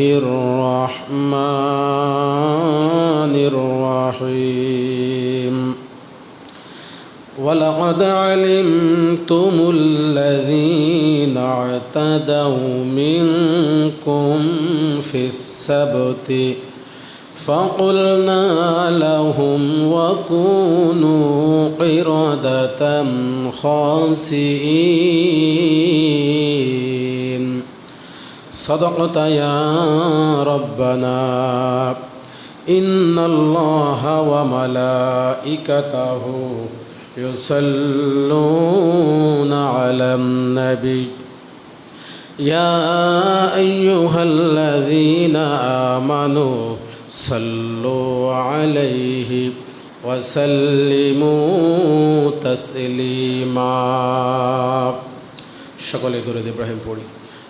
الرحمن الرحيم. ولقد علمتم الذين اعتدوا منكم في السبت فقلنا لهم وكونوا قردة خاسئين. صدقت يا ربنا إن الله وملائكته يصلون على النبي يا أيها الذين آمنوا صلوا عليه وسلموا تسليما شكرا لدرد إبراهيم بوري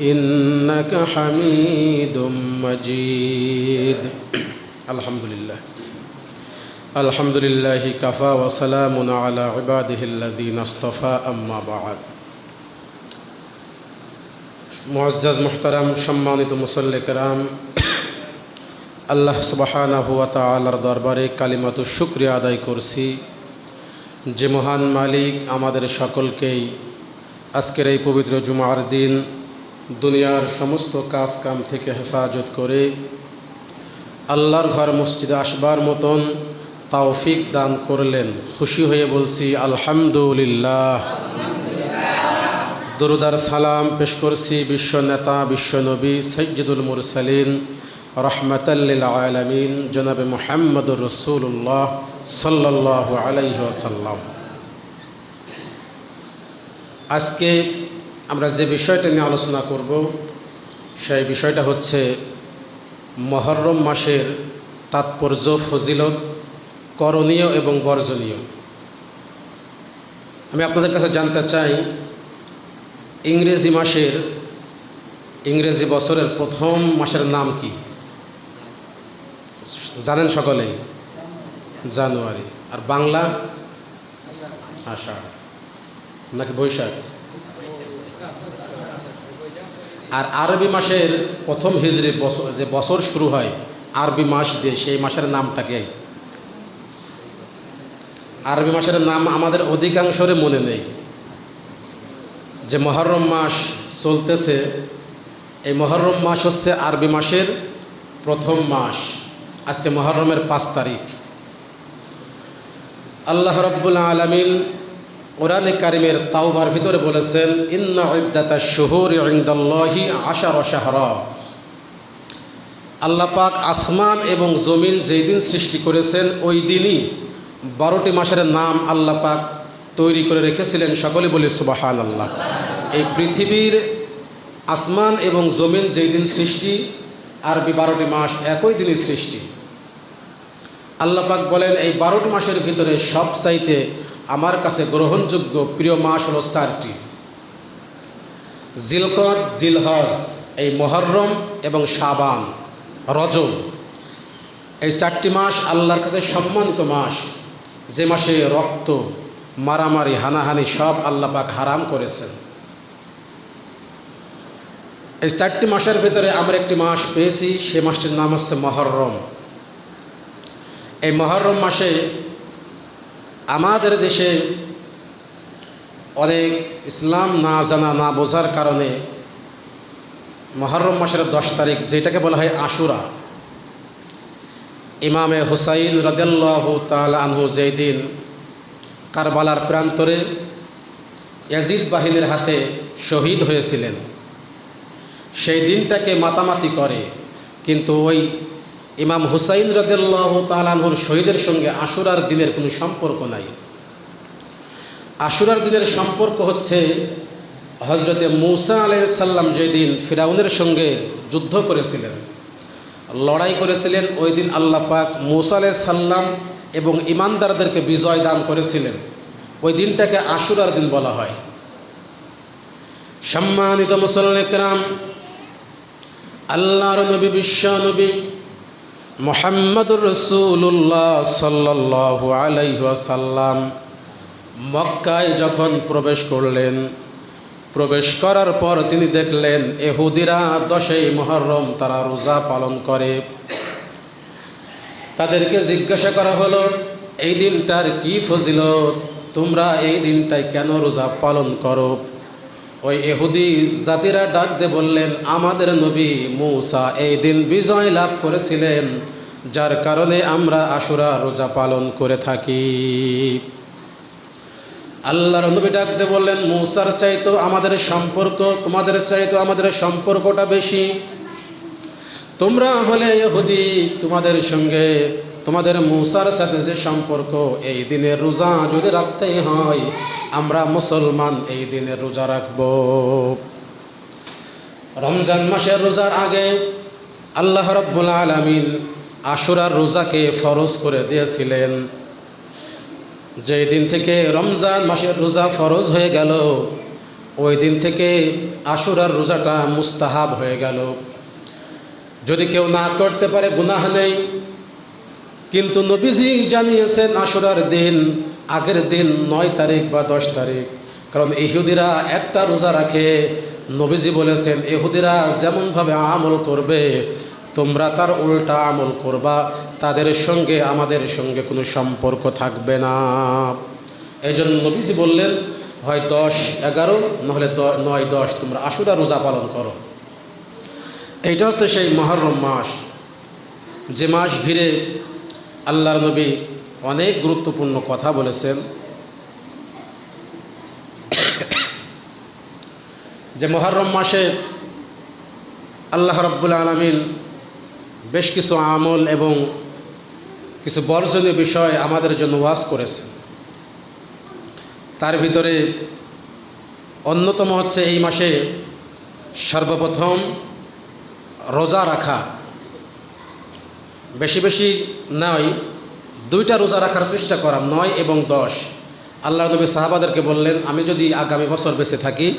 إنك حميد مجيد الحمد لله الحمد لله كفى وسلام على عباده الذين اصطفى أما بعد মুআজ্জাজ মুহতারাম সম্মানিত মুসল্লি কেরাম আল্লাহ সুবাহানা হুয়া তালার দরবারে কালিমাতু শুক্রিয়া আদায় করছি যে মহান মালিক আমাদের সকলকেই আজকের এই পবিত্র জুমার দিন দুনিয়ার সমস্ত কাজ কাম থেকে হেফাজত করে আল্লাহর ঘর মসজিদে আসবার মতন তাওফিক দান করলেন। খুশি হয়ে বলছি, আলহামদুলিল্লাহ। দরুদার সালাম পেশ করছি বিশ্ব নেতা, বিশ্ব নবী সৈয়দুল মুরসালিন রহমতাল্লিল আলমিন, জনাবে মোহাম্মদুর রসুল্লাহ সাল্লাহ আলাইহি আসাল্লাম আজকে আমরা যে বিষয়টা নিয়ে আলোচনা করব, সেই বিষয়টা হচ্ছে মহরম মাসের তাৎপর্য, ফজিলত, করণীয় এবং বর্জনীয়। আমি আপনাদের কাছে জানতে চাই, ইংরেজি মাসের, ইংরেজি বছরের প্রথম মাসের নাম কি? জানেন সকলে জানুয়ারি। আর বাংলা? আষাঢ়। নাকি বৈশাখ? আর আরবি মাসের প্রথম হিজড়ি বছর যে বছর শুরু হয়, আরবি মাস দিয়ে সেই মাসের নামটাকে আরবি মাসের নাম আমাদের অধিকাংশরে মনে নেই। যে মহরম মাস চলতেছে, এই মহরম মাস হচ্ছে আরবি মাসের প্রথম মাস। আজকে মহরমের পাঁচ তারিখ। আল্লাহ রব্বুল আলমিন কোরআনে কারিমের তাওবার ভিতরে বলেছেন, ইন্না ইদ্দাতা শহুর ইংদাল্লাহি আশার অশাহর আল্লাহ পাক আসমান এবং জমিন যেই দিন সৃষ্টি করেছেন, ওই দিনই বারোটি মাসের নাম আল্লাহ পাক তৈরি করে রেখেছিলেন। সকলে বলে সুবাহান আল্লাহ এই পৃথিবীর আসমান এবং জমিন যেই দিন সৃষ্টি, আরবি বারোটি মাস একই দিনই সৃষ্টি। আল্লাপাক বলেন, এই বারোটি মাসের ভিতরে সব চাইতে আমার কাছে গ্রহণযোগ্য প্রিয় মাস হল চারটি। জিলকত জিলহজ, এই মহরম এবং সাবান রজব। এই চারটি মাস আল্লাহর কাছে সম্মানিত মাস। যে মাসে রক্ত, মারামারি, হানাহানি সব আল্লাপাক হারাম করেছেন। এই চারটি মাসের ভিতরে আমরা একটি মাস পেয়েছি, সে মাসটির নাম হচ্ছে মহরম। এই মহরম মাসে আমাদের দেশে অনেক ইসলাম না জানা, না বোঝার কারণে মহরম মাসের দশ তারিখ, যেটাকে বলা হয় আশুরা, ইমামে হুসাইন রদাল্লাহ তাল আনহু যেই দিন কারবালার প্রান্তরে ইয়াজিদ বাহিনীর হাতে শহীদ হয়েছিলেন, সেই দিনটাকে মাতামাতি করে, কিন্তু ওই ইমাম হুসাইন রদাল্লাহ তালানহুর শহীদের সঙ্গে আশুরার দিনের কোনো সম্পর্ক নাই। আশুরার দিনের সম্পর্ক হচ্ছে হজরতে মৌসা আলাইসাল্লাম যেদিন ফিরাউনের সঙ্গে যুদ্ধ করেছিলেন, লড়াই করেছিলেন, ওই দিন আল্লাহ পাক মুসা সাল্লাম এবং ইমানদারদেরকে বিজয় দান করেছিলেন। ওই দিনটাকে আশুরার দিন বলা হয়। সম্মানিত মুসল্লিকরাম আল্লাহর নবী, বিশ্ব নবী মোহাম্মদুর রসুল্লাহ সাল্লাহ আলাইসাল্লাম মক্কায় যখন প্রবেশ করলেন, প্রবেশ করার পর তিনি দেখলেন, এহুদিরা দশই মহরম তারা রোজা পালন করে। তাদেরকে জিজ্ঞাসা করা হলো, এই দিনটার কি ফজিলত? তোমরা এই দিনটায় কেন রোজা পালন করো? ওই এহুদি জাতিরা ডাক দিয়ে বললেন, আমাদের নবী মৌসা এই দিন বিজয় লাভ করেছিলেন, যার কারণে আমরা আশুরা রোজা পালন করে থাকি। আল্লাহর নবী ডাক দিয়ে বললেন, মৌসার চাইতো আমাদের সম্পর্ক, তোমাদের চাইতো আমাদের সম্পর্কটা বেশি। তোমরা হলে এহুদি তোমাদের সঙ্গে তোমাদের মূসার সাথে যে সম্পর্ক, এই দিনের রোজা যদি রাখতেই হয়, আমরা মুসলমান এই দিনের রোজা রাখব। রমজান মাসের রোজার আগে আল্লাহ রব্বুল আলমিন আশুরার রোজাকে ফরজ করে দিয়েছিলেন। যেই দিন থেকে রমজান মাসের রোজা ফরজ হয়ে গেল, ওই দিন থেকে আশুরার রোজাটা মুস্তাহাব হয়ে গেল। যদি কেউ না করতে পারে, গুনাহ নেই। কিন্তু নবীজি জানিয়েছেন আশুরার দিন, আগের দিন নয় তারিখ বা দশ তারিখ। কারণ ইহুদিরা একটা রোজা রাখে। নবীজি বলেছেন, ইহুদিরা যেমনভাবে আমল করবে, তোমরা তার উল্টা আমল করবা। তাদের সঙ্গে আমাদের সঙ্গে কোনো সম্পর্ক থাকবে না। এই জন্য নবীজি বললেন, হয় দশ, এগারো, নহলে নয়, দশ, তোমরা আশুরা রোজা পালন করো। এইটা হচ্ছে সেই মহরম মাস। যে মাস ঘিরে আল্লাহর নবী অনেক গুরুত্বপূর্ণ কথা বলেছেন। যে মহরম মাসে আল্লাহ রব্বুল আলমিন বেশ কিছু আমল এবং কিছু বর্জনীয় বিষয় আমাদের জন্য ওয়াজ করেছেন। তার ভিতরে অন্যতম হচ্ছে এই মাসে সর্বপ্রথম রোজা রাখা। বেশি বেশি নয় দুইটা রোজা রাখার চেষ্টা করা, নয় এবং দশ। আল্লাহ নবী সাহাবাদেরকে বললেন, আমি যদি আগামী বছর বেঁচে থাকি,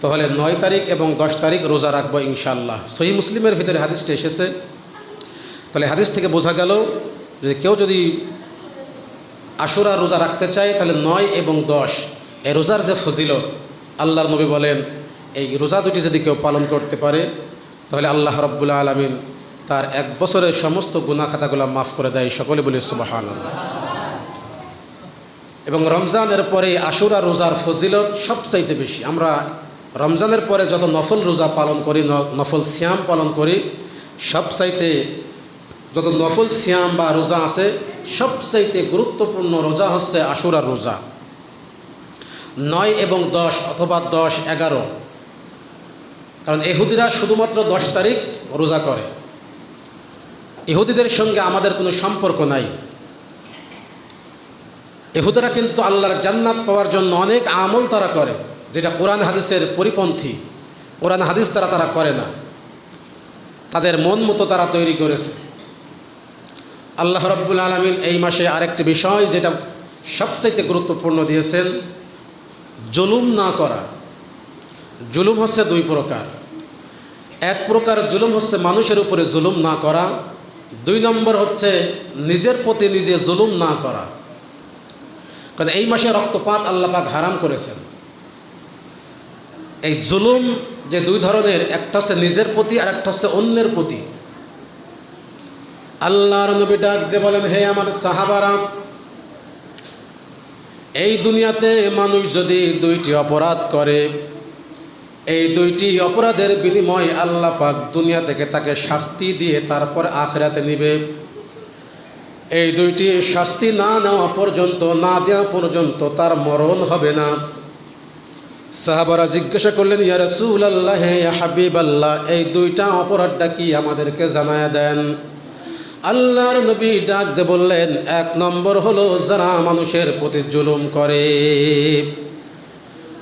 তাহলে নয় তারিখ এবং দশ তারিখ রোজা রাখব ইনশাল্লাহ সহি মুসলিমের ভিতরে হাদিসটা এসেছে। তাহলে হাদিস থেকে বোঝা গেল যে কেউ যদি আশুরা রোজা রাখতে চায়, তাহলে নয় এবং দশ। এই রোজার যে ফজিলত, আল্লাহর নবী বলেন, এই রোজা দুটি যদি কেউ পালন করতে পারে, তাহলে আল্লাহ রব্বুল্লা আলমিন তার এক বছরের সমস্ত গুণা খাতাগুলো মাফ করে দেয় সকলে বলে সুবাহান এবং রমজানের পরে আশুরা রোজার ফজিলত সবচাইতে বেশি। আমরা রমজানের পরে যত নফল রোজা পালন করি নফল শ্যাম পালন করি, সবচাইতে যত নফল শ্যাম বা রোজা আছে, সবচাইতে গুরুত্বপূর্ণ রোজা হচ্ছে আশুরার রোজা। নয় এবং দশ অথবা দশ এগারো। কারণ এহুদিরা শুধুমাত্র দশ তারিখ রোজা করে। ইহুদিদের সঙ্গে আমাদের কোনো সম্পর্ক নাই। এহুদিরা কিন্তু আল্লাহর জান্নাত পাওয়ার জন্য অনেক আমল তারা করে, যেটা কোরআন হাদিসের পরিপন্থী। কোরআন হাদিস তারা তারা করে না। তাদের মন মতো তারা তৈরি করেছে। আল্লাহ রব্বুল আলমিন এই মাসে আরেকটি বিষয় যেটা সবচাইতে গুরুত্বপূর্ণ দিয়েছেন, জুলুম না করা। জুলুম হচ্ছে দুই প্রকার। এক প্রকার জুলুম হচ্ছে মানুষের উপরে জুলুম না করা দুই নম্বর হচ্ছে নিজের প্রতি নিজে জুলুম না করা। কারণ এই মাসে রক্তপাত আল্লাপাক হারাম করেছেন। এই জুলুম যে দুই ধরনের, একটা হচ্ছে নিজের প্রতি আর একটা হচ্ছে অন্যের প্রতি। আল্লাহর নবী ডাক দিয়ে বলেন, হে আমার সাহাবারা, এই দুনিয়াতে মানুষ যদি দুইটি অপরাধ করে এই দুইটি অপরাধের বিনিময় আল্লাহ পাক দুনিয়া থেকে তাকে শাস্তি দিয়ে তারপর আখরাতে নিবে। এই দুইটি শাস্তি না নেওয়া পর্যন্ত, না দেওয়া পর্যন্ত তার মরণ হবে না। সাহাবারা জিজ্ঞাসা করলেন, ইয়া রসুল আল্লাহ হাবিব আল্লাহ এই দুইটা অপরাধটা কি আমাদেরকে জানায় দেন? আল্লাহর নবী ডাক দে বললেন, এক নম্বর হলো যারা মানুষের প্রতি জুলুম করে।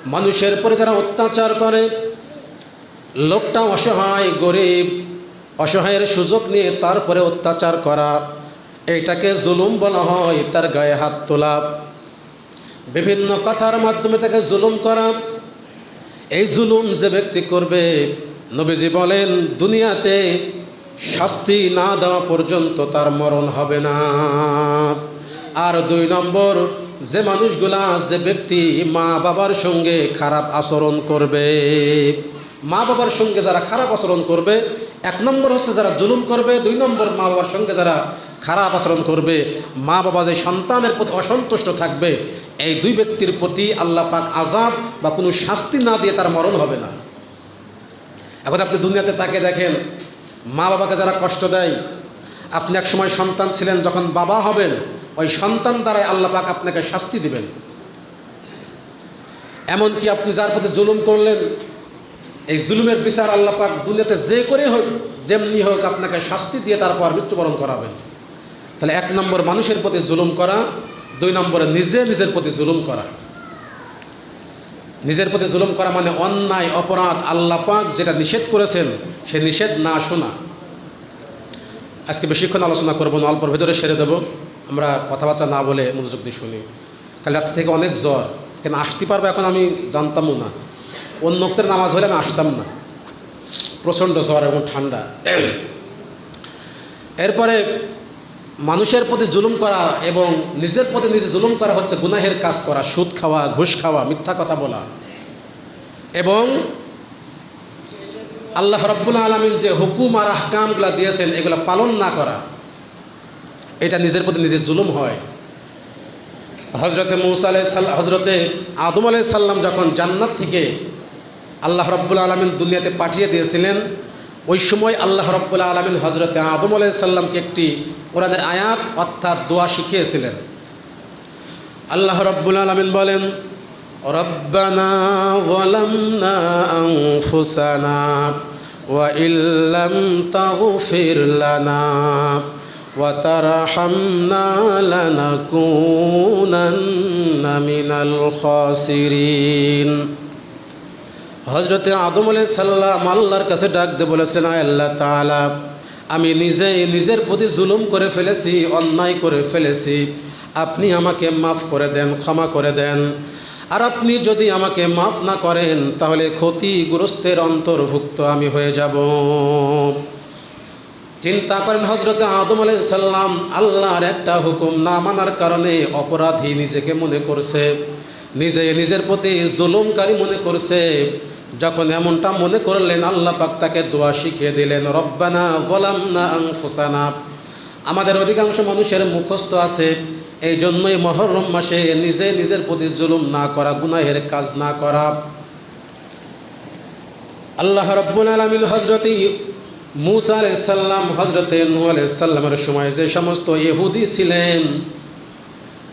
মানুষের পরে যারা অত্যাচার করে, লোকটা অসহায়, গরিব, অসহায়ের সুযোগ নিয়ে তারপরে অত্যাচার করা, এটাকে জুলুম বলা হয়, তার গায়ে হাত তোলা। বিভিন্ন কথার মাধ্যমে তাকে জুলুম করা। এই জুলুম যে ব্যক্তি করবে, নবীজি বলেন, দুনিয়াতে শাস্তি না দেওয়া পর্যন্ত তার মরণ হবে না। আর দুই নম্বর যে মানুষগুলা, যে ব্যক্তি মা বাবার সঙ্গে খারাপ আচরণ করবে, মা বাবার সঙ্গে যারা খারাপ আচরণ করবে, এক নম্বর হচ্ছে যারা জুলুম করবে, দুই নম্বর মা বাবার সঙ্গে যারা খারাপ আচরণ করবে, মা বাবা যে সন্তানের প্রতি অসন্তুষ্ট থাকবে, এই দুই ব্যক্তির প্রতি আল্লাহ পাক আজাব বা কোনো শাস্তি না দিয়ে তার মরণ হবে না। এখন আপনি দুনিয়াতে তাকে দেখেন, মা বাবাকে যারা কষ্ট দেয় আপনি এক সময় সন্তান ছিলেন, যখন বাবা হবেন, ওই সন্তান দ্বারাই পাক আপনাকে শাস্তি দিবেন। এমনকি আপনি যার প্রতি জুলুম করলেন, এই জুলুমের বিচার আল্লাহ পাক দুনিয়াতে যে করে হোক, যেমনি হোক আপনাকে শাস্তি দিয়ে তারপর মৃত্যুবরণ করাবেন। তাহলে এক নম্বর মানুষের প্রতি জুলুম করা, দুই নম্বরে নিজে নিজের প্রতি জুলুম করা। নিজের প্রতি জুলুম করা মানে অন্যায়, অপরাধ আল্লাহ পাক যেটা নিষেধ করেছেন, সে নিষেধ না শোনা। আজকে বেশিক্ষণ আলোচনা করব না, অল্পর ভেতরে সেরে দেবো। আমরা কথাবার্তা না বলে মনোযোগ দিয়ে শুনি। কাল রাত থেকে অনেক জ্বর। কেন আসতে পারব এখন আমি জানতামও না। অন্য অক্তের নামাজ হলে আমি আসতাম না। প্রচণ্ড জ্বর এবং ঠান্ডা। এরপরে মানুষের প্রতি জুলুম করা এবং নিজের প্রতি নিজে জুলুম করা হচ্ছে গুনাহের কাজ করা, সুদ খাওয়া, ঘুষ খাওয়া, মিথ্যা কথা বলা। এবং আল্লাহ রব্বুল আলমিন যে হুকুম আর আহকামগুলো দিয়েছেন, এগুলো পালন না করা, এটা নিজের প্রতি নিজের জুলুম হয়। হজরতে মৌসা আলাই সাল্লাম হজরতে আদম আলাই সাল্লাম যখন জান্নাত থেকে আল্লাহ রব্বুল আলমিন দুনিয়াতে পাঠিয়ে দিয়েছিলেন, ওই সময় আল্লাহ রব্বুল আলমিন হজরতে আদম আলাই সাল্লামকে একটি কোরআনের আয়াত অর্থাৎ দোয়া শিখিয়েছিলেন। আল্লাহ রব্বুল আলমিন বলেন রব্বানা ظلمنا أنفسنا وإن لم تغفر لنا وترحمنا لنكونن من الخاسرين হজরতে আদম আলাই সাল্লাম আল্লাহর কাছে ডাক দিয়ে বলেছেন আয় আল্লাহ তালা আমি নিজেই নিজের প্রতি জুলুম করে ফেলেছি অন্যায় করে ফেলেছি আপনি আমাকে মাফ করে দেন ক্ষমা করে দেন আর আপনি যদি আমাকে মাফ না করেন, তাহলে ক্ষতিগ্রস্তের অন্তর্ভুক্ত আমি হয়ে যাব। চিন্তা করেন হজরতে আদম আলাই সাল্লাম আল্লাহর একটা হুকুম না মানার কারণে অপরাধী নিজেকে মনে করছে, নিজে নিজের প্রতি জুলুমকারী মনে করছে। যখন এমনটা মনে করলেন, আল্লাহ পাক তাকে দোয়া শিখিয়ে দিলেন, রব্বানা গোলাম না আমাদের অধিকাংশ মানুষের মুখস্থ আছে এই জন্যই মহরম মাসে নিজে নিজের প্রতি জুলুম না করা, গুনাহের কাজ না করা। আল্লাহ রব্বুল আলমিন হজরতি মুসা আলাইসাল্লাম হজরতে নু আলাইসাল্লামের সময় যে সমস্ত ইহুদি ছিলেন,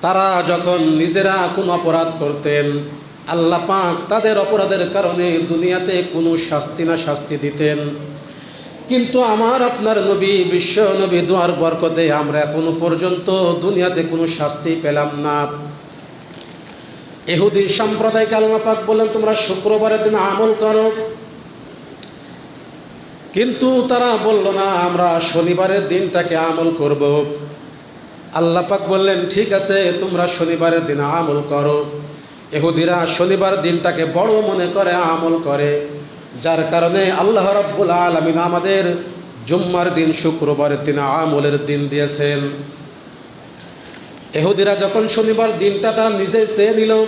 তারা যখন নিজেরা কোনো অপরাধ করতেন, আল্লাহ পাক তাদের অপরাধের কারণে দুনিয়াতে কোনো শাস্তি না শাস্তি দিতেন। কিন্তু আমার আপনার নবী, বিশ্ব নবী দোয়ার বরকতে আমরা এখনও পর্যন্ত দুনিয়াতে কোনো শাস্তি পেলাম না। এহুদি সাম্প্রদায়িক আল্লাহ পাক বললেন তোমরা শুক্রবারের দিন আমল করো। কিন্তু তারা বলল, না, আমরা শনিবারের দিনটাকে আমল করব। আল্লাহ পাক বললেন, ঠিক আছে, তোমরা শনিবারের দিন আমল করো। এহুদিরা শনিবার দিনটাকে বড় মনে করে আমল করে। যার কারণে আল্লাহ রব্বুল আলমিন আমাদের জুম্মার দিন শুক্রবারের দিন, আমলের দিন দিয়েছেন। এহুদিরা যখন শনিবার দিনটা তারা নিজে চেয়ে নিল।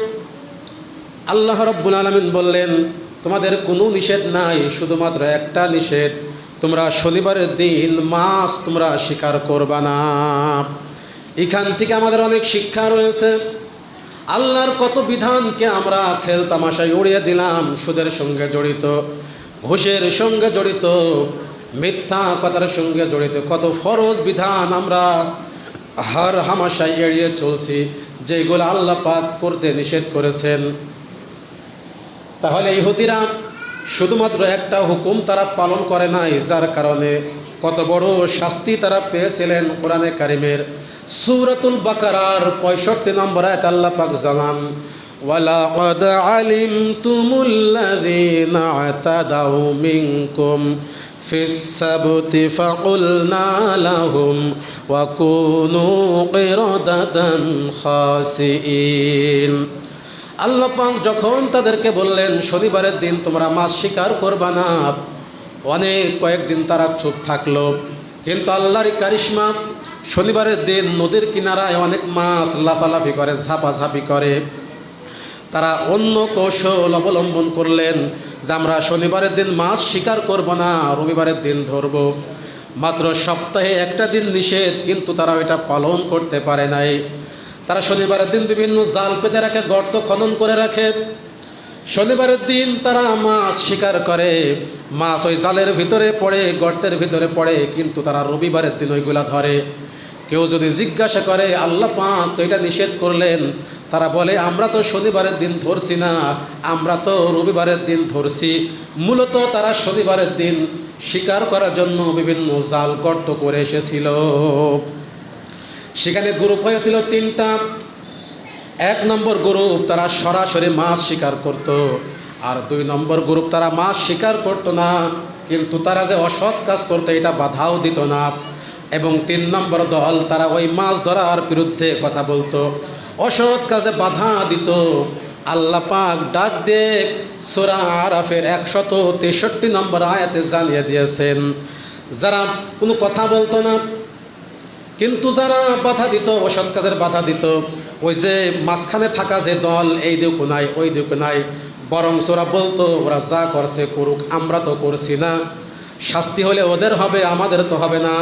আল্লাহ রব্বুল আলমিন বললেন, তোমাদের কোনো নিষেধ নাই, শুধুমাত্র একটা নিষেধ। তোমরা শনিবারের দিন মাছ তোমরা স্বীকার করবা না। এখান থেকে আমাদের অনেক শিক্ষা রয়েছে। আল্লাহর কত বিধানকে আমরা খেল তামাশায় উড়িয়ে দিলাম, সুদের সঙ্গে জড়িত, ঘুষের সঙ্গে জড়িত, মিথ্যা কথার সঙ্গে জড়িত, কত ফরজ বিধান আমরা হার হামাশায় এড়িয়ে চলছি, যেগুলো আল্লাহ পাক করতে নিষেধ করেছেন। তাহলে ইহুদিরা শুধুমাত্র একটা হুকুম তারা পালন করে নাই, যার কারণে কত বড় শাস্তি তারা পেয়েছিলেন কোরআনে কারিমের। সুরাতুল বাকারার পঁয়ষট্টি নম্বর আয়াত আল্লাহ পাক জানান ولقد علمتم الذين اعتدوا منكم في السبت فقلنا لهم وكونوا قردة خاسئين আল্লাহ পাক যখন তাদেরকে বললেন শনিবারের দিন তোমরা মাছ শিকার করবা না অনেক কয়েকদিন তারা চুপ থাকলো কিন্তু আল্লাহর কারিশমা শনিবারের দিন নদীর কিনারায় অনেক মাছ লাফালাফি করে, ঝাপাঝাপি করে। তারা অন্য কৌশল অবলম্বন করলেন যে আমরা শনিবারের দিন মাছ শিকার করব না, রবিবারের দিন ধরব। মাত্র সপ্তাহে একটা দিন নিষেধ, কিন্তু তারা ওইটা পালন করতে পারে নাই। তারা শনিবারের দিন বিভিন্ন জাল পেতে রাখে, গর্ত খনন করে রাখে। শনিবারের দিন তারা মাছ শিকার করে। মাছ ওই জালের ভিতরে পড়ে, গর্তের ভিতরে পড়ে, কিন্তু তারা রবিবারের দিন ওইগুলা ধরে। কেউ যদি জিজ্ঞাসা করে, আল্লাহ পাক, তো এটা নিষেধ করলেন? তারা বলে, আমরা তো শনিবারের দিন ধরছি না, আমরা তো রবিবারের দিন ধরছি। মূলত তারা শনিবারের দিন শিকার করার জন্য বিভিন্ন জাল গর্ত করে এসেছিল। সেখানে গ্রুপ হয়েছিল তিনটা। এক নম্বর গ্রুপ তারা সরাসরি মাছ শিকার করত, আর দুই নম্বর গ্রুপ তারা মাছ শিকার করত না, কিন্তু তারা যে অসৎ কাজ করতো এটা বাধাও দিত না। এবং তিন নম্বর দল তারা ওই মাছ ধরার বিরুদ্ধে কথা বলতো, অসৎ কাজে বাধা দিত। আল্লাহ পাক ডাক দিয়ে সোরা আরাফের একশত তেষট্টি নম্বর আয়াতে জানিয়ে দিয়েছেন, যারা কোনো কথা বলতো না কিন্তু যারা বাধা দিত, অসৎ কাজের বাধা দিত, ওই যে মাঝখানে থাকা যে দল, এই দিকে নাই, ওই দিকে নাই বরং ওরা বলতো, ওরা যা করছে করুক, আমরা তো করছি না। শাস্তি হলে ওদের হবে, আমাদের তো হবে না।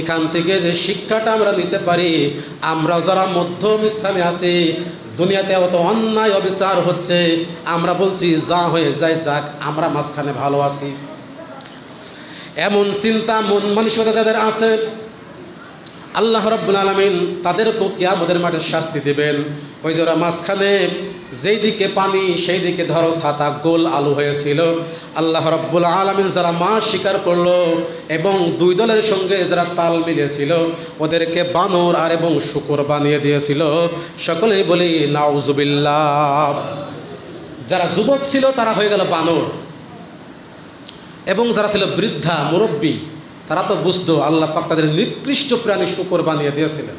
এখান থেকে যে শিক্ষাটা আমরা নিতে পারি আমরা যারা মধ্যম স্থানে আছি, দুনিয়াতে অত অন্যায় অবিচার হচ্ছে, আমরা বলছি, যা হয়ে যায় যাক, আমরা মাঝখানে ভালো আছি। এমন চিন্তা মন মানসিকতা যাদের আছে আল্লাহ রব্বুল আলমিন তাদেরকেও কিয়ামতের মাঠে শাস্তি দেবেন। ওই ওরা মাঝখানে যেই দিকে পানি, সেই দিকে ধরো ছাতা গোল আলু হয়েছিল। আল্লাহ রব্বুল আলমিন যারা মাছ শিকার করল এবং দুই দলের সঙ্গে যারা তাল মিলিয়েছিল, ওদেরকে বানর আর এবং শুকর বানিয়ে দিয়েছিল। সকলেই বলি, নাউজুবিল্লাহ। যারা যুবক ছিল তারা হয়ে গেল বানর। এবং যারা ছিল বৃদ্ধা, মুরব্বী তারা তো বুঝতো আল্লাহ পাক তাদের নিকৃষ্ট প্রাণী শুকর বানিয়ে দিয়েছিলেন।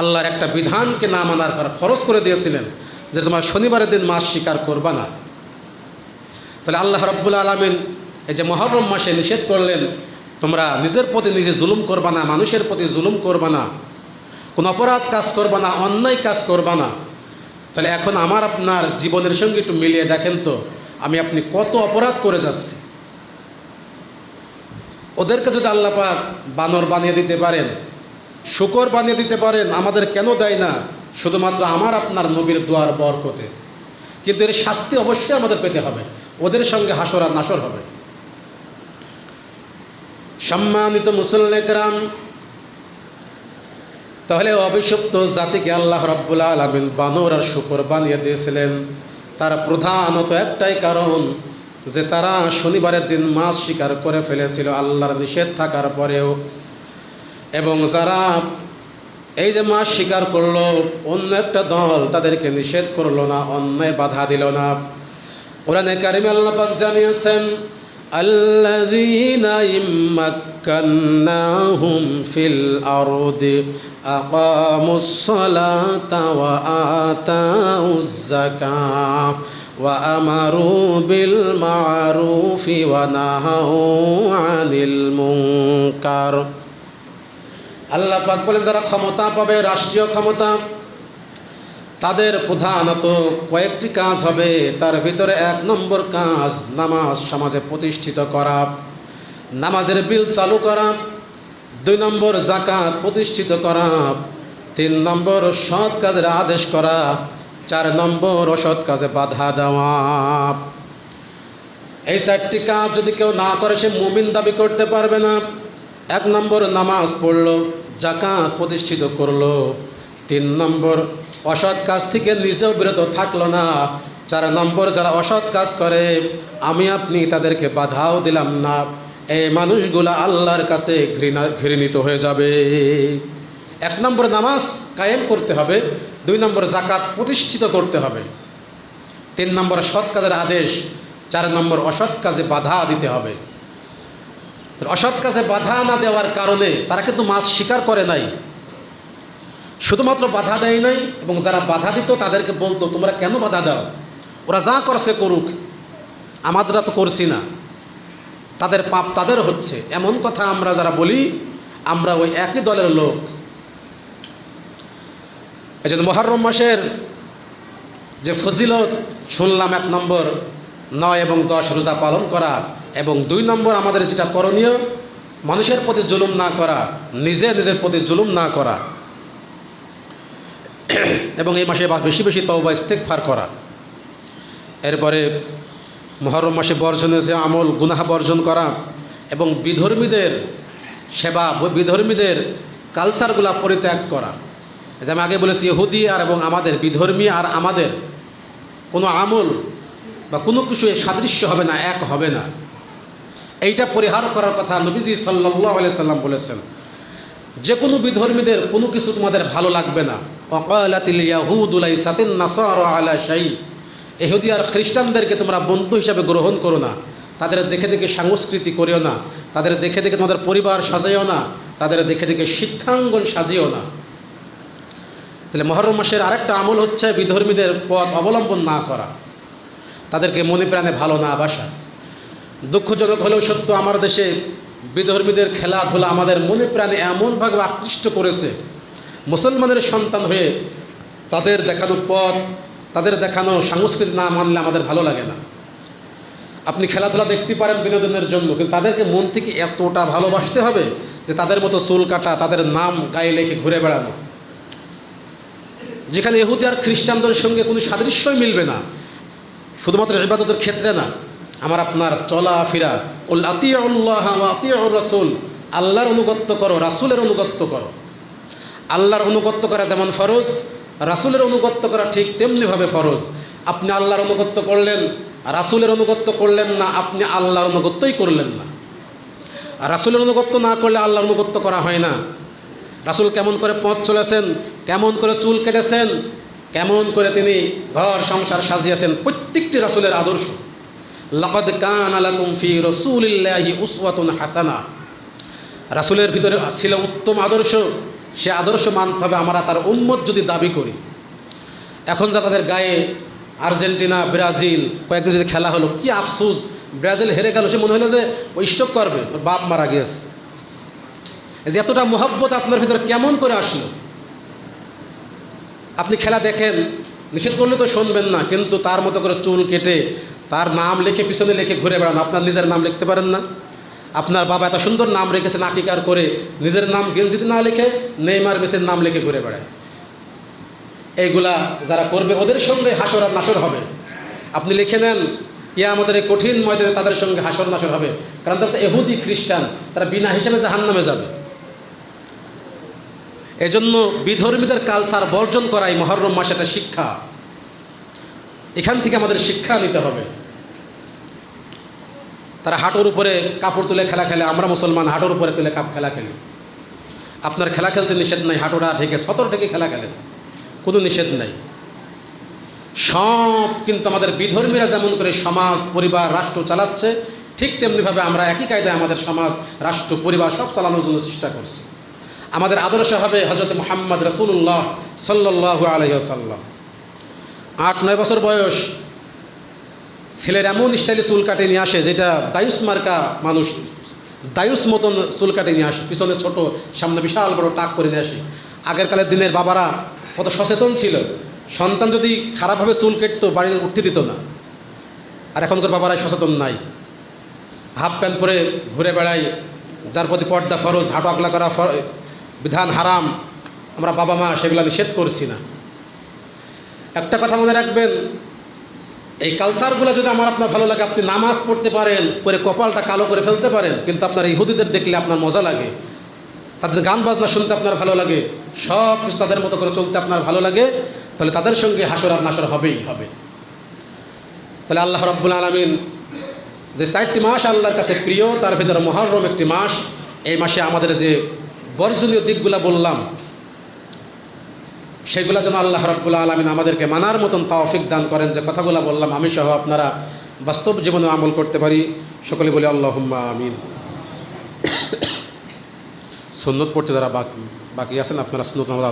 আল্লাহর একটা বিধানকে না মানার পর ফরজ করে দিয়েছিলেন যে তোমার শনিবারের দিন মাছ শিকার করবা না। তাহলে আল্লাহ রব্বুল আলমিন এই যে মহরম মাসে নিষেধ করলেন, তোমরা নিজের প্রতি নিজে জুলুম করবা না, মানুষের প্রতি জুলুম করবা না, কোনো অপরাধ কাজ করবা না, অন্যায় কাজ করবা না। তাহলে এখন আমার আপনার জীবনের সঙ্গে একটু মিলিয়ে দেখেন তো, আমি আপনি কত অপরাধ করে যাচ্ছি। ওদেরকে যদি আল্লাহ পাক বানর বানিয়ে দিতে পারেন, শুকর বানিয়ে দিতে পারেন, আমাদের কেন দেয় না? শুধুমাত্র আমার আপনার নবীর দোয়ার বরকতে। কিন্তু এর শাস্তি অবশ্যই আমাদের পেতে হবে। ওদের সঙ্গে হাসর আর নাসর হবে। সম্মানিত মুসল্লেকরাম তাহলে অভিশপ্ত জাতিকে আল্লাহ রব্বুল আলমিন বানর আর শুকর বানিয়ে দিয়েছিলেন। তার প্রধানত একটাই কারণ যে তারা শনিবারের দিন মাছ শিকার করে ফেলেছিল আল্লাহর নিষেধ থাকার পরেও এবং যারা এই যে মাছ শিকার করলো অন্য একটা দল তাদেরকে নিষেধ করলো না অন্যায় বাধা দিল না কোরআনে কারিমে আল্লাহ পাক জানিয়েছেন الذين إن مكناهم في الأرض أقاموا الصلاة وآتوا الزكاة وأمروا بالمعروف ونهوا عن المنكر আল্লাহ পাক বলেন যারা ক্ষমতা পাবে রাষ্ট্রীয় ক্ষমতা তাদের প্রধানত কয়েকটি কাজ হবে তার ভিতরে এক নম্বর কাজ নামাজ সমাজে প্রতিষ্ঠিত করা নামাজের বিল চালু করা দুই নম্বর জাকাত প্রতিষ্ঠিত করা তিন নম্বর সৎ কাজের আদেশ করা চার নম্বর অসৎ কাজে বাধা দেওয়া। এই চারটি কাজ যদি কেউ না করে, সে মুমিন দাবি করতে পারবে না। এক নম্বর নামাজ পড়ল জাকাত প্রতিষ্ঠিত করল। তিন নম্বর অসৎ কাজ থেকে নিজেও বিরত থাকল না। চার নম্বর যারা অসৎ কাজ করে, আমি আপনি তাদেরকে বাধাও দিলাম না। এই মানুষগুলা আল্লাহর কাছে ঘৃণা ঘৃণিত হয়ে যাবে। এক নম্বর নামাজ কায়েম করতে হবে। দুই নম্বর জাকাত প্রতিষ্ঠিত করতে হবে। তিন নম্বর সৎ কাজের আদেশ, চার নম্বর অসৎ কাজে বাধা দিতে হবে। অসৎ কাজে বাধা না দেওয়ার কারণে তারা কিন্তু মাছ স্বীকার করে নাই। শুধুমাত্র বাধা দেয় নাই এবং যারা বাধা দিত তাদেরকে বলতো, তোমরা কেন বাধা দাও? ওরা যা করছে করুক আমাদেররা তো করছি না। তাদের পাপ তাদের হচ্ছে। এমন কথা আমরা যারা বলি, আমরা ওই একই দলের লোক। এই জন্য মহরম মাসের যে ফজিলত শুনলাম এক নম্বর, নয় এবং দশ রোজা পালন করা এবং দুই নম্বর আমাদের যেটা করণীয়, মানুষের প্রতি জুলুম না করা, নিজে নিজের প্রতি জুলুম না করা, এবং এই মাসে বেশি বেশি তওবা ইস্তেকফার করা। এরপরে মহরম মাসে বর্জনের যে আমল, গুনাহা বর্জন করা এবং বিধর্মীদের সেবা, বিধর্মীদের কালচারগুলা পরিত্যাগ করা। যে আমি আগে বলেছি, ইহুদি আর এবং আমাদের বিধর্মী আর আমাদের কোনো আমল বা কোনো কিছু সাদৃশ্য হবে না, এক হবে না। এইটা পরিহার করার কথা নবীজি সাল্লাহ সাল্লাম বলেছেন। যে কোনো বিধর্মীদের কোনো কিছু তোমাদের ভালো লাগবে না। সাতিন আলা এহুদি আর খ্রিস্টানদেরকে তোমরা বন্ধু হিসাবে গ্রহণ করো না। তাদের দেখে দেখে সংস্কৃতি করিও না। তাদের দেখে দেখে তোমাদের পরিবার সাজাইও না। তাদের দেখে দেখে শিক্ষাঙ্গন সাজিও না। তাহলে মহরম মাসের আরেকটা আমল হচ্ছে বিধর্মীদের পথ অবলম্বন না করা। তাদেরকে মনে প্রাণে ভালো না বাসা। দুঃখজনক হলেও সত্য আমার দেশে বিধর্মীদের খেলাধুলা আমাদের মনে প্রাণে এমনভাবে আকৃষ্ট করেছে। মুসলমানের সন্তান হয়ে তাদের দেখানো পথ, তাদের দেখানো সংস্কৃতি না মানলে আমাদের ভালো লাগে না। আপনি খেলাধুলা দেখতে পারেন বিনোদনের জন্য, কিন্তু তাদেরকে মন থেকে এতটা ভালোবাসতে হবে যে তাদের মতো চুল কাটা, তাদের নাম গায়ে লেখে ঘুরে বেড়ানো। যেখানে ইহুদি আর খ্রিস্টানদের সঙ্গে কোনো সাদৃশ্যই মিলবে না, শুধুমাত্র ইবাদতের ক্ষেত্রে না। আমার আপনার চলা চলাফেরা, উল আতিউল্লাহ আতিউর রসুল আল্লাহর অনুগত্য করো, রাসুলের অনুগত্য করো। আল্লাহর অনুগত্য করা যেমন ফরজ, রাসুলের অনুগত্য করা ঠিক তেমনিভাবে ফরজ। আপনি আল্লাহর অনুগত্য করলেন, রাসুলের অনুগত্য করলেন না, আপনি আল্লাহর অনুগত্যই করলেন না। রাসুলের অনুগত্য না করলে আল্লাহর অনুগত্য করা হয় না। রাসুল কেমন করে পথ চলেছেন কেমন করে চুল কেটেছেন, কেমন করে তিনি ঘর, সংসার সাজিয়েছেন, প্রত্যেকটি রাসুলের আদর্শ। লকদ কান আলাকুম ফি রসুলিল্লাহি উসওয়াতুন হাসানা। রাসুলের ভিতরে ছিল উত্তম আদর্শ, সে আদর্শ মানতে হবে আমরা তার উন্মত যদি দাবি করি। এখন যা তাদের গায়ে আর্জেন্টিনা, ব্রাজিল, কয়েকদিন যদি খেলা হলো, কি আফসুস, ব্রাজিল হেরে গেল, সে মনে হলো যে ওই স্টক করবে, ওর বাপ মারা গিয়েছে। যে এতটা মোহাব্বত আপনার ভিতরে কেমন করে আসলো? আপনি খেলা দেখেন, নিষেধ করলে তো শুনবেন না, কিন্তু তার মতো করে চুল কেটে তার নাম লিখে পিছনে লিখে ঘুরে বেড়ান, আপনার নিজের নাম লিখতে পারেন না। আপনার বাবা এত সুন্দর নাম রেখেছেন আকিকার করে, নিজের নাম গেঞ্জিতে না লিখে, নেইমার মেসের নাম লিখে ঘুরে বেড়ায়। এইগুলা যারা করবে, ওদের সঙ্গে হাসর আর নাসর হবে। আপনি লিখে নেন ইয়া আমাদের কঠিন ময়দানে তাদের সঙ্গে হাসর নাসর হবে। কারণ তারা এহুদি খ্রিস্টান, তারা বিনা হিসেবে জাহান নামে যাবে। এজন্য বিধর্মীদের কালচার বর্জন করাই মহরম মাস একটা শিক্ষা। এখান থেকে আমাদের শিক্ষা নিতে হবে। তারা হাঁটুর উপরে কাপড় তুলে খেলা খেলে, আমরা মুসলমান হাঁটুর উপরে তুলে কাপ খেলা খেলি। আপনার খেলা খেলতে নিষেধ নাই হাঁটুরা ঢেকে, সতর ঢেকে খেলা খেলেন। কোনো নিষেধ নাই। সব কিন্তু আমাদের বিধর্মীরা যেমন করে সমাজ, পরিবার, রাষ্ট্র চালাচ্ছে, ঠিক তেমনিভাবে আমরা একই কায়দায় আমাদের সমাজ, রাষ্ট্র, পরিবার সব চালানোর জন্য চেষ্টা করছি। আমাদের আদর্শ হবে হজরত মোহাম্মদ রসুল্লাহ সাল্লাহ আলহ্লাম আট, নয় বছর বয়স, ছেলের এমন স্টাইলে চুল কাটে নিয়ে আসে যেটা দায়ুস মার্কা মানুষ, দায়ুস মতন চুল কাটে নিয়ে আসে, পিছনে ছোট, সামনে বিশাল বড় টাক করে নিয়ে আসে। আগেরকালের দিনের বাবারা কত সচেতন ছিল, সন্তান যদি খারাপভাবে চুল কেটতো, বাড়িতে উঠতে দিত না। আর এখনকার বাবারাই সচেতন নাই। হাফ প্যান্ট পরে ঘুরে বেড়াই যার প্রতি পর্দা ফরজ, হাঁটু করা বিধান হারাম, আমরা বাবা মা সেগুলো নিষেধ করছি না। একটা কথা মনে রাখবেন, এই কালচারগুলো যদি আমার আপনার ভালো লাগে, আপনি নামাজ পড়তে পারেন, করে কপালটা কালো করে ফেলতে পারেন, কিন্তু আপনার ইহুদিদের দেখলে আপনার মজা লাগে, তাদের গান বাজনা শুনতে আপনার ভালো লাগে, সব কিছু তাদের মতো করে চলতে আপনার ভালো লাগে, তাহলে তাদের সঙ্গে হাসর আর নাসর হবেই হবে। তাহলে আল্লাহ রব্বুল আলমিন যে চারটি মাস আল্লাহর কাছে প্রিয়, তার ভিতরে মহরম একটি মাস, এই মাসে আমাদের যে বর্জনীয় দিকগুলা বললাম। সেগুলো যেন আল্লাহ রব্বুল আলমিন আমাদেরকে মানার মতন তাওফিক দান করেন, যে কথাগুলো বললাম আমি সহ আপনারা বাস্তব জীবনে আমল করতে পারি। সকলে বলি আল্লাহ আমিন। সুন্নত পড়তে যারা বাকি আছেন, আপনারা সুন্নত আদায়